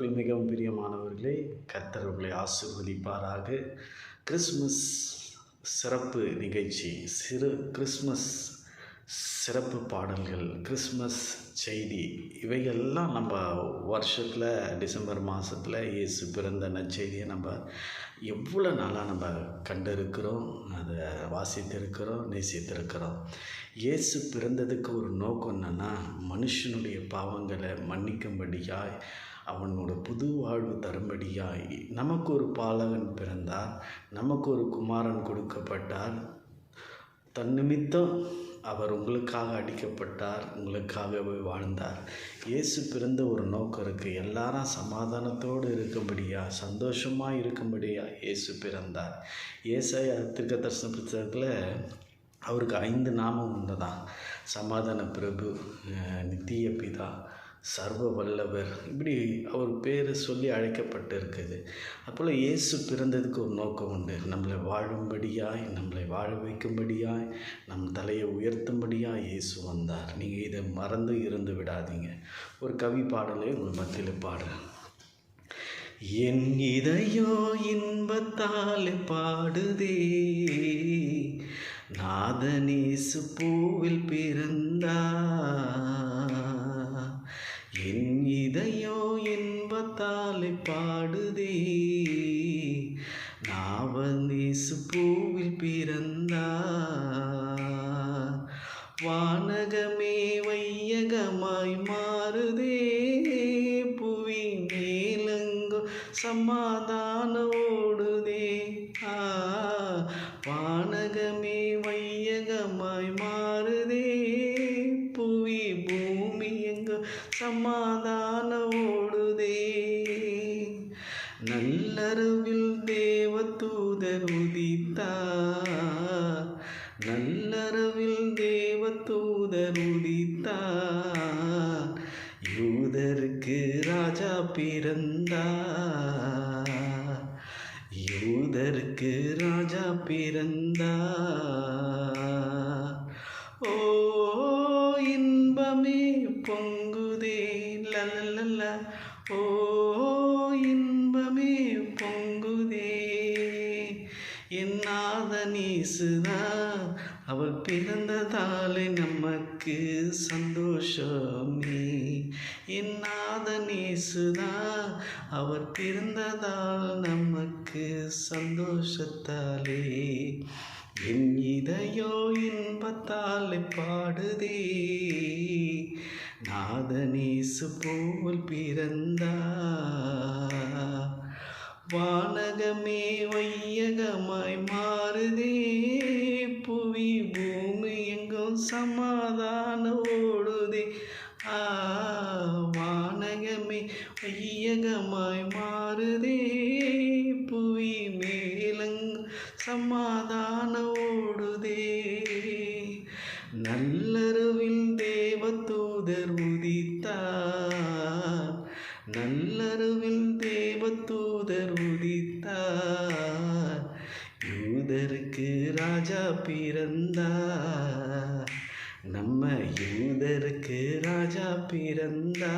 கிறிஸ்துவுக்குள் மிகவும் பிரியமானவர்களே கர்த்தர் உங்களை ஆசிர்வதிப்பாராக. கிறிஸ்மஸ் சிறப்பு நிகழ்ச்சி சிறு கிறிஸ்மஸ் சிறப்பு பாடல்கள் கிறிஸ்மஸ் செய்தி இவைகள்லாம் நம்ம வருஷத்தில் டிசம்பர் மாதத்தில் இயேசு பிறந்த நற்செய்தியை நம்ம எவ்வளோ நாளாக நம்ம கண்டிருக்கிறோம் அதை வாசித்திருக்கிறோம் நேசித்திருக்கிறோம். இயேசு பிறந்ததுக்கு ஒரு நோக்கம் என்னென்னா மனுஷனுடைய பாவங்களை மன்னிக்கும்படியாய் அவனோட புது வாழ்வு தரும்படியாய் நமக்கு ஒரு பாலகன் பிறந்தார் நமக்கு ஒரு குமாரன் கொடுக்கப்பட்டார். தன் நிமித்தம் அவர் உங்களுக்காக அடிக்கப்பட்டார் உங்களுக்காகவே வாழ்ந்தார். இயேசு பிறந்த ஒரு நோக்கம் இருக்குது எல்லாரும் சமாதானத்தோடு இருக்கும்படியா சந்தோஷமாக இருக்கும்படியா இயேசு பிறந்தார். இயேசாய திருக்க தரிசன புத்தகத்தில் அவருக்கு ஐந்து நாமம் உண்டு தான் சமாதான பிரபு நித்திய பிதா சர்வ வல்லவர் இப்படி அவர் பேர் சொல்லி அழைக்கப்பட்டு இருக்குது அப்போல் இயேசு பிறந்ததுக்கு ஒரு நோக்கம் உண்டு. நம்மளை வாழும்படியாய் நம்மளை வாழ வைக்கும்படியாய் நம் தலையை உயர்த்தும்படியாய் இயேசு வந்தார். நீங்கள் இதை மறந்து இருந்து விடாதீங்க. ஒரு கவி பாடலை உங்கள் மத்தியில் பாடுறேன். என் இதையோ இன்பத்தால் பாடுதே. நாதனேசு பூவில் பிறந்தா என் இதயோ இன்பத்தால் பாடுதே. நாவனேசு பூவில் பிறந்தா வானகமே வையகமாய் மாறுதே. புவி மேலங்கோ சமாதானோ பூமி எங்கோ சமாதான ஓடுதே நல்லறவில் தேவதூதர் உதித்தார். நல்லறவில் தேவ தூதர் உதித்தார். யூதருக்கு ராஜா பிறந்தார். யூதருக்கு ராஜா பிறந்தார். ஓ இன்பமே பொங்குதே லலலல ஓ இன்பமே பொங்குதே. என்னாத நீசுதா அவள் பிறந்ததாலே நமக்கு சந்தோஷமே. என்னாத நீசுதா அவர் பிறந்ததால் நமக்கு சந்தோஷத்தாலே. என் இதையோ இன்பத்தால் பாடுதே. நாதனேசு போல் பிறந்தா. வானகமே வையகமாய் மாறுதே. புவி பூமி எங்கும் சமாதான ஓடுதே ஆ வானகமே வையகமாய் மாறுதே. புவி மேலங்கும் சமாதான உதித்தார். நல்லறவில் தேவதூதர் உதித்தார். யூதருக்கு ராஜா பிறந்தார். நம்ம யூதருக்கு ராஜா பிறந்தார்.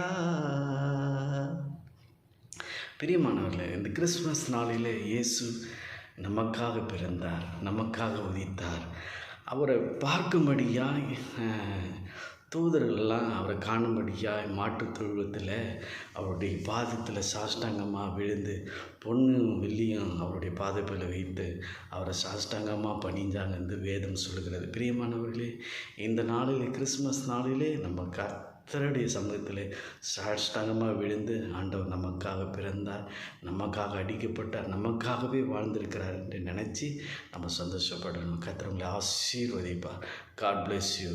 பிரியமானவர்களே இந்த கிறிஸ்மஸ் நாளில் இயேசு நமக்காக பிறந்தார் நமக்காக உதித்தார். அவரை பார்க்கும்படியாய் தூதர்கள்லாம் அவரை காணும்படியாய் மாட்டுத் தொழுவத்தில் அவருடைய பாதத்தில் சாஷ்டாங்கமாக விழுந்து பொண்ணும் வெள்ளியும் அவருடைய பாதப்பில் வைத்து அவரை சாஷ்டாங்கமாக பணிஞ்சாங்க என்று வேதம் சொல்லுகிறது. பிரியமானவர்களே இந்த நாளில் கிறிஸ்மஸ் நாளிலே நம்ம கர்த்தருடைய சமூகத்தில் சாஷ்டாங்கமாக விழுந்து ஆண்டவர் நமக்காக பிறந்தார் நமக்காக அடிக்கப்பட்டார் நமக்காகவே வாழ்ந்திருக்கிறார் என்று நினச்சி நம்ம சந்தோஷப்படணும். கர்த்தர் உங்களை ஆசீர்வதிப்பார். God bless you